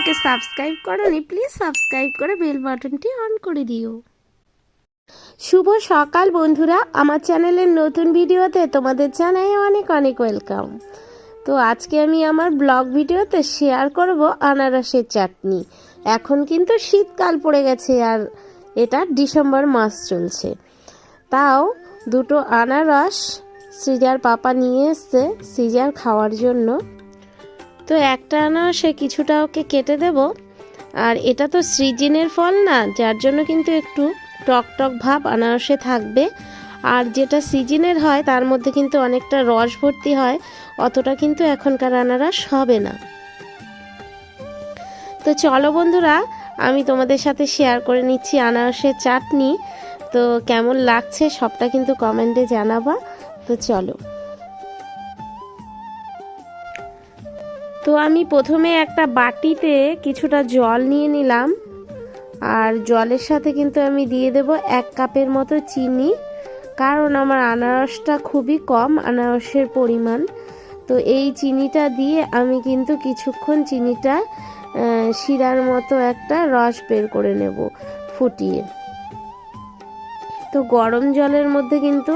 চ্যানেলটিকে সাবস্ক্রাইব করনি please subscribe করে বেল বাটনটি অন করে দিও। শুভ সকাল বন্ধুরা, আমার চ্যানেলের নতুন ভিডিওতে তোমাদের জানাই অনেক অনেক ওয়েলকাম তো আজকে আমি আমার ব্লগ ভিডিওতে শেয়ার করব আনারসের চাটনি। এখন কিন্তু শীতকাল পড়ে গেছে আর এটা ডিসেম্বর মাস চলছে। তাও দুটো আনারস, সিজার পাপা নিয়ে এসছে, সিজার খাওয়ার জন্য। তো একটা আনারসে কিছুটা ওকে কেটে দেব। আর এটা তো সিজনের ফল না, যার জন্য কিন্তু একটু টক টক ভাব আনারসে থাকবে। আর যেটা সিজনের হয়, তার মধ্যে কিন্তু অনেকটা রস ভর্তি হয়, অতটা কিন্তু এখনকার আনারস হবে না। তো চলো বন্ধুরা, আমি তোমাদের সাথে শেয়ার করে নিচ্ছি আনারসের চাটনি। তো কেমন লাগছে সবটা কিন্তু কমেন্টে জানাবা। তো চলো। তো আমি প্রথমে একটা বাটিতে কিছুটা জল নিয়ে নিলাম। আর জলের সাথে কিন্তু আমি দিয়ে দেব এক কাপের মতো চিনি, কারণ আমার আনারসটা খুবই কম, আনারসের পরিমাণ। তো এই চিনিটা দিয়ে আমি কিন্তু কিছুক্ষণ চিনিটা শিরার মতো একটা রস বের করে নেব ফুটিয়ে। তো গরম জলের মধ্যে কিন্তু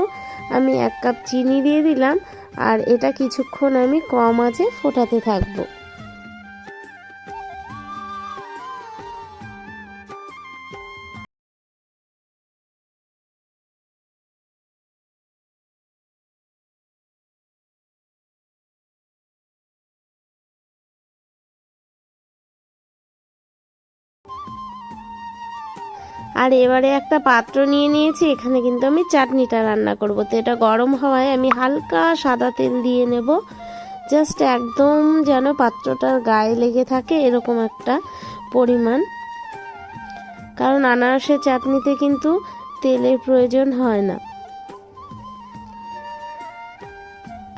আমি এক কাপ চিনি দিয়ে দিলাম। আর এটা কিছুক্ষণ আমি কম আঁচে ফোটাতে থাকব। আর এবারে একটা পাত্র নিয়ে নিয়েছি, এখানে কিন্তু আমি চাটনিটা রান্না করব। তো এটা গরম হওয়ায় আমি হালকা সাদা তেল দিয়ে নেব। জাস্ট একদম যেন পাত্রটার গায়ে লেগে থাকে এরকম একটা পরিমাণ। কারণ আনারসের চাটনিতে কিন্তু তেলের প্রয়োজন হয় না।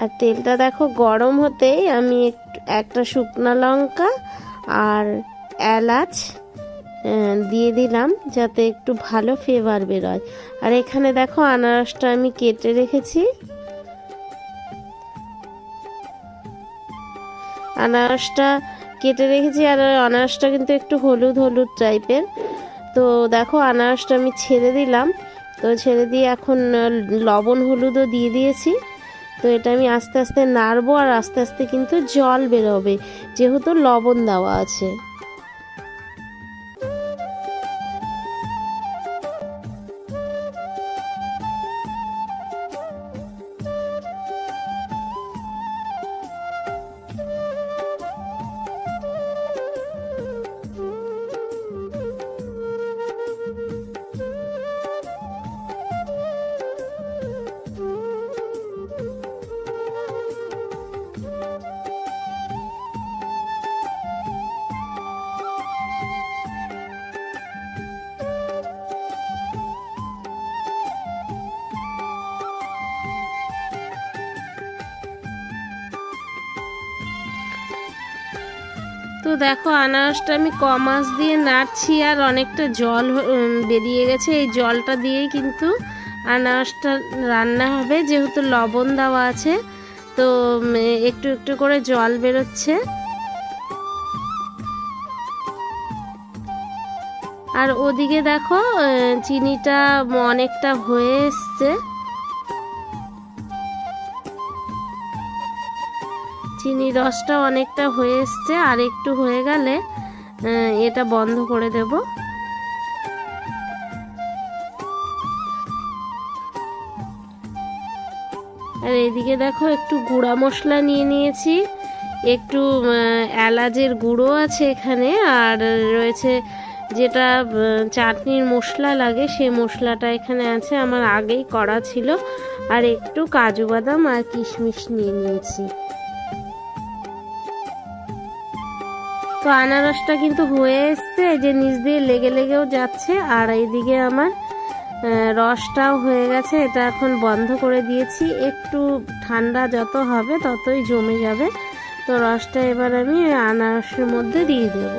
আর তেলটা দেখো গরম হতেই আমি একটা শুকনো লঙ্কা আর এলাচ দিয়ে দিলাম যাতে একটু ভালো ফ্লেভার বেরোয়। আর এখানে দেখো আনারসটা আমি কেটে রেখেছি। আনারসটা কেটে রেখেছি আর আনারসটা কিন্তু একটু হলুদ হলুদ টাইপের তো দেখো আনারসটা আমি ছেড়ে দিলাম। তো ছেড়ে দিয়ে এখন লবণ হলুদও দিয়ে দিয়েছি। তো এটা আমি আস্তে আস্তে নাড়বো আর আস্তে আস্তে কিন্তু জল বেরোবে। যেহেতু লবণ দেওয়া আছে। দেখো, আনারসটা আমি কমাস দিয়ে নাড়ছি আর অনেকটা জল বেরিয়ে গেছে। এই জলটা দিয়েই কিন্তু আনারসটা রান্না হবে। যেহেতু লবণ দেওয়া আছে, তো একটু একটু করে জল বেরোচ্ছে। আর ওদিকে দেখো চিনিটা অনেকটা হয়ে এসছে। চিনি রসটা অনেকটা হয়ে এসছে, আর একটু হয়ে গেলে এটা বন্ধ করে দেব। আর এদিকে দেখো, একটু গুঁড়া মশলা নিয়ে নিয়েছি, একটু এলাচের গুঁড়ো আছে এখানে, আর রয়েছে যেটা চাটনির মশলা লাগে, সেই মশলাটা এখানে আছে, আমার আগেই করা ছিল, আর একটু কাজু বাদাম আর কিশমিশ নিয়ে নিয়েছি। তো আনারসটা কিন্তু হয়ে এসছে। যে নিচ দিয়ে লেগে লেগেও যাচ্ছে, আর এইদিকে আমার রসটাও হয়ে গেছে। এটা এখন বন্ধ করে দিয়েছি। একটু ঠান্ডা যত হবে ততই জমে যাবে। তো রসটা এবার আমি আনারসের মধ্যে দিয়ে দেবো।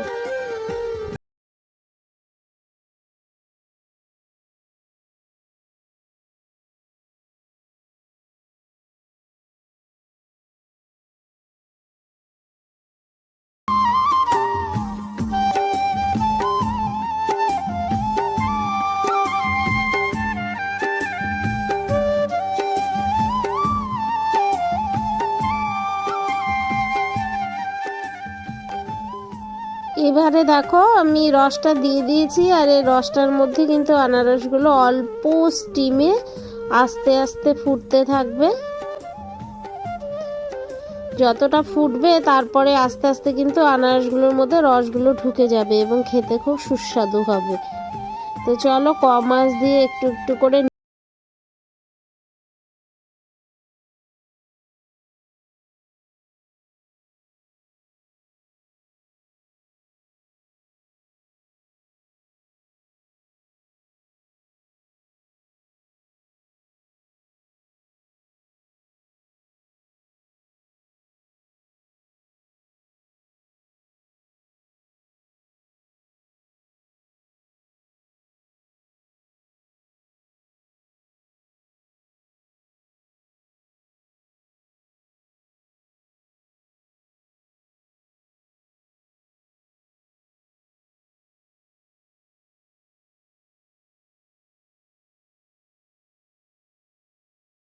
দেখো, আমি রসটা দিয়ে দিয়েছি, আর এই রসটার মধ্যে কিন্তু আনারসগুলো অল্প স্টিমে আস্তে আস্তে ফুটতে থাকবে। যতটা ফুটবে, তারপরে আস্তে আস্তে কিন্তু আনারসগুলোর মধ্যে রসগুলো ঢুকে যাবে এবং খেতে খুব সুস্বাদু হবে। তো চলো কম মাছ দিয়ে একটু একটু করে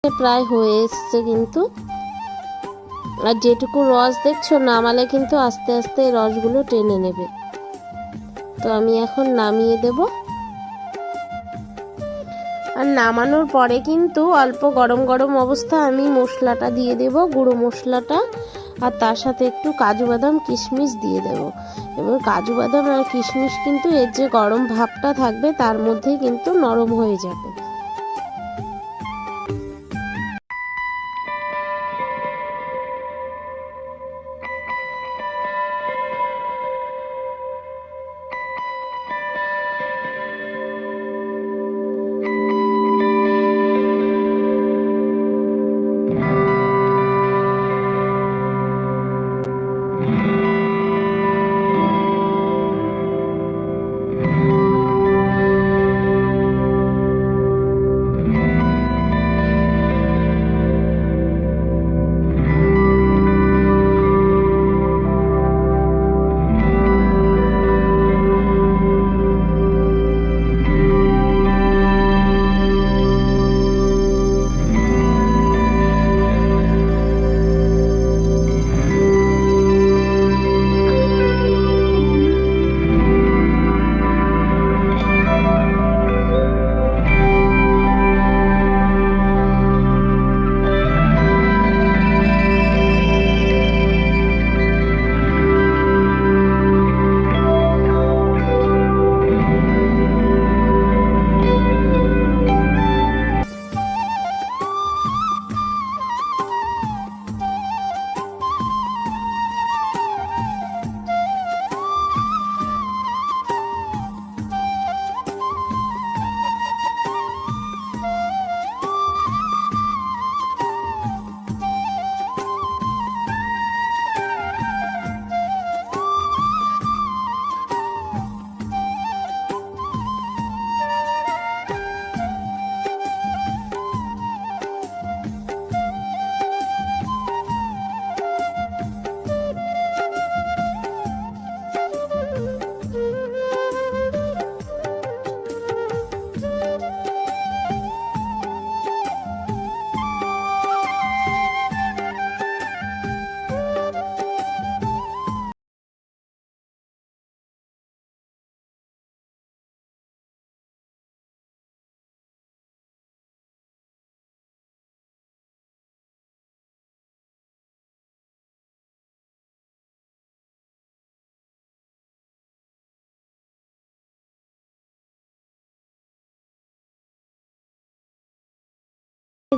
প্রায় হয়ে এসছে কিন্তু। আর যেটুকু রস দেখছ, নামালে কিন্তু আস্তে আস্তে এই রসগুলো টেনে নেবে। তো আমি এখন নামিয়ে দেব। আর নামানোর পরে কিন্তু অল্প গরম গরম অবস্থা আমি মশলাটা দিয়ে দেব, গুঁড়ো মশলাটা। আর তার সাথে একটু কাজু বাদাম, কিশমিশ দিয়ে দেব। এবং কাজু বাদাম আর কিশমিশ কিন্তু এর যে গরম ভাবটা থাকবে, তার মধ্যেই কিন্তু নরম হয়ে যাবে।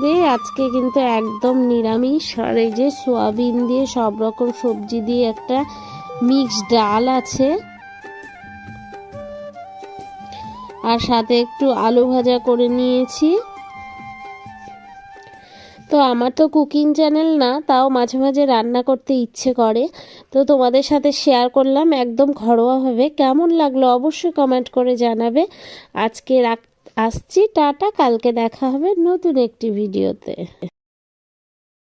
আজকে কিন্তু একদম নিরামিষ। আর এই যে সোয়াবিন দিয়ে সব রকম সবজি দিয়ে একটা মিক্স ডাল আছে। আর সাথে একটু আলু ভাজা করে নিয়েছি। তো আমার তো কুকিং চ্যানেল না, তাও মাঝে মাঝে রান্না করতে ইচ্ছে করে। তো তোমাদের সাথে শেয়ার করলাম, একদম ঘরোয়াভাবে। কেমন লাগল অবশ্যই কমেন্ট করে জানাবে। আজকে রাখ আসছি টাটা কালকে দেখা হবে নতুন একটি ভিডিওতে।